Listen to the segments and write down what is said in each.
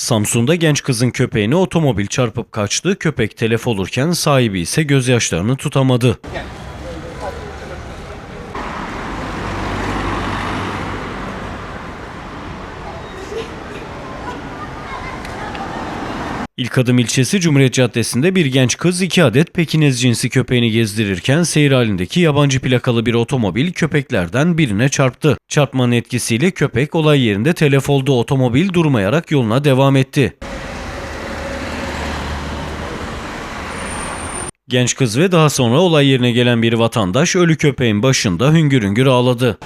Samsun'da genç kızın köpeğini otomobil çarpıp kaçtı. Köpek telef olurken sahibi ise gözyaşlarını tutamadı. İlk adım ilçesi Cumhuriyet Caddesi'nde bir genç kız iki adet Pekinez cinsi köpeğini gezdirirken seyir halindeki yabancı plakalı bir otomobil köpeklerden birine çarptı. Çarpmanın etkisiyle köpek olay yerinde telef oldu. Otomobil durmayarak yoluna devam etti. Genç kız ve daha sonra olay yerine gelen bir vatandaş ölü köpeğin başında hüngür hüngür ağladı.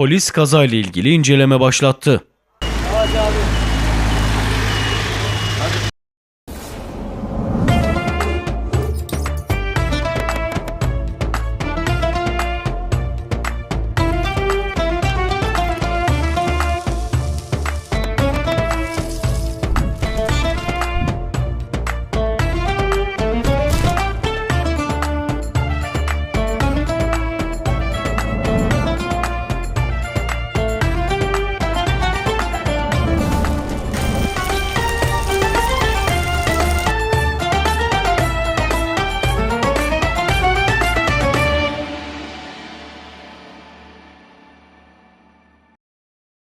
Polis kazayla ilgili inceleme başlattı.